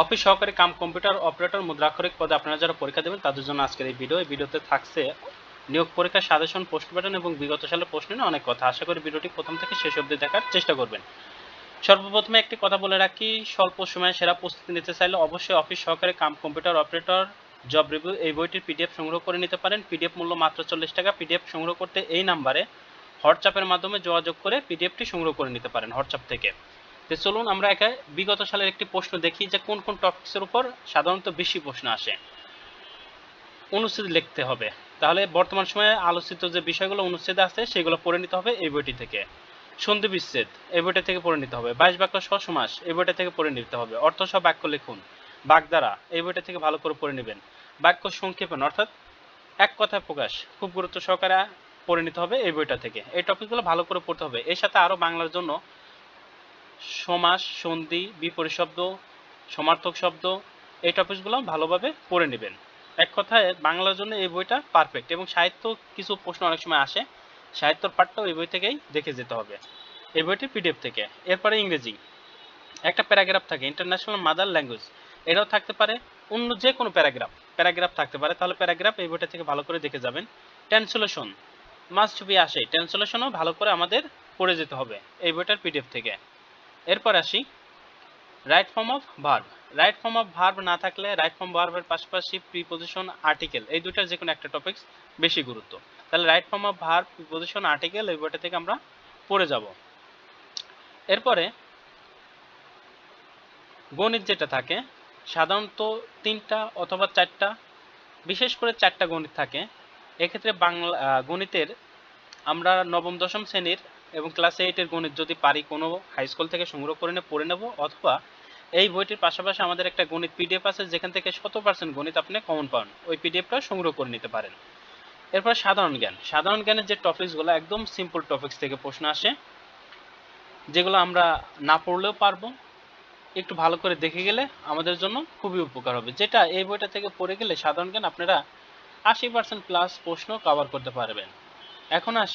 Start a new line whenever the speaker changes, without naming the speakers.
Office সহকারী cum computer operator মুদ্রাক্ষরিক পদে আপনারা যারা পরীক্ষা দেবেন, তাদের জন্য আজকের এই ভিডিও। এই ভিডিওতে থাকছে নিয়োগ পরীক্ষার সাজেশন, পোস্ট প্যাটার্ন এবং বিগত সালের প্রশ্ন নিয়ে অনেক কথা। আশা করি ভিডিওটি প্রথম থেকে শেষ অবধি দেখার চেষ্টা করবেন। সর্বপ্রথমে একটি কথা বলে রাখি, স্বল্প সময়ে সেরা প্রস্তুতি নিতে চাইলে অবশ্যই অফিস সহকারী cum computer operator job review এই বইটির পিডিএফ সংগ্রহ করে নিতে পারেন। পিডিএফ মূল্য মাত্র চল্লিশ টাকা। পিডিএফ সংগ্রহ করতে এই নাম্বারে হোয়াটসঅ্যাপের মাধ্যমে যোগাযোগ করে পিডিএফটি সংগ্রহ করে নিতে পারেন হোয়াটসঅ্যাপ থেকে। তো চলুন আমরা একা বিগত সালের একটি প্রশ্ন দেখি যে কোন কোন টপিক্সের উপর সাধারণত বেশি প্রশ্ন আসে। অনুচ্ছেদ লিখতে হবে। তাহলে বর্তমান সময়ে আলোচিত যে বিষয়গুলো অনুচ্ছেদে আছে, সেগুলো পড়ে নিতে হবে এই বইটি থেকে। সন্ধি বিচ্ছেদ, এই বইটা থেকে পড়ে নিতে হবে। বাইশ বাক্য সমাস এই বইটা থেকে পড়ে নিতে হবে। অর্থ সহ বাক্য লিখুন। বাগধারা, এই বইটা থেকে ভালো করে পড়ে নেবেন। বাক্য সংক্ষেপণ, অর্থাৎ এক কথায় প্রকাশ, খুব গুরুত্ব সহকারে পড়ে নিতে হবে এই বইটা থেকে। এই টপিকগুলো ভালো করে পড়তে হবে। এর সাথে আরও বাংলার জন্য সমাস, সন্ধি, বিপরীত শব্দ, সমার্থক শব্দ, এই টপিকসগুলো ভালোভাবে পড়ে নেবেন। এক কথায়, বাংলার জন্য এই বইটা পারফেক্ট এবং সাহিত্য কিছু প্রশ্ন অনেক সময় আসে, সাহিত্যর পাঠটাও এই বই থেকেই দেখে যেতে হবে। এই বইটি পিডিএফ থেকে। এরপরে ইংরেজি। একটা প্যারাগ্রাফ থাকে ইন্টারন্যাশনাল মাদার ল্যাঙ্গুয়েজ এটাও থাকতে পারে অন্য যে কোনো প্যারাগ্রাফ। প্যারাগ্রাফ থাকতে পারে, তাহলে প্যারাগ্রাফ এই বইটা থেকে ভালো করে দেখে যাবেন। ট্রান্সলেশন মাস্ট বি আসে। ট্রান্সলেশনও ভালো করে আমাদের পড়ে যেতে হবে, এই বইটার পিডিএফ থেকে। এরপর আসি। Right form of verb right form of verb না থাকলে রাইট ফর্ম ভার্বের পাশাপাশি প্রিপোজিশন আর্টিকেল এই দুটার যে কোনো একটা টপিকস বেশি গুরুত্ব। তাহলে right form of verb preposition article এই বইটা থেকে আমরা পড়ে যাব। এরপরে গণিত যেটা থাকে, সাধারণত তিনটা অথবা চারটা, বিশেষ করে চারটা গণিত থাকে। এক্ষেত্রে বাংলা গণিতের আমরা নবম, দশম শ্রেণির এবং ক্লাস এইটের গণিত যদি পারি কোনো হাই স্কুল থেকে সংগ্রহ করে নিয়ে পড়ে নেব, অথবা এই বইটির পাশাপাশি আমাদের একটা গণিত পিডিএফ আছে, যেখান থেকে শত পার্সেন্ট গণিত আপনি কমন পান। ওই পিডিএফটা সংগ্রহ করে নিতে পারেন। এরপর সাধারণ জ্ঞান। সাধারণ জ্ঞানের যে টপিকসগুলো একদম সিম্পল টপিকস থেকে প্রশ্ন আসে, যেগুলো আমরা না পড়লেও পারব। একটু ভালো করে দেখে গেলে আমাদের জন্য খুবই উপকার হবে। যেটা এই বইটা থেকে পড়ে গেলে সাধারণ জ্ঞান আপনারা আশি পার্সেন্ট প্লাস প্রশ্ন কভার করতে পারবেন। এখন আসি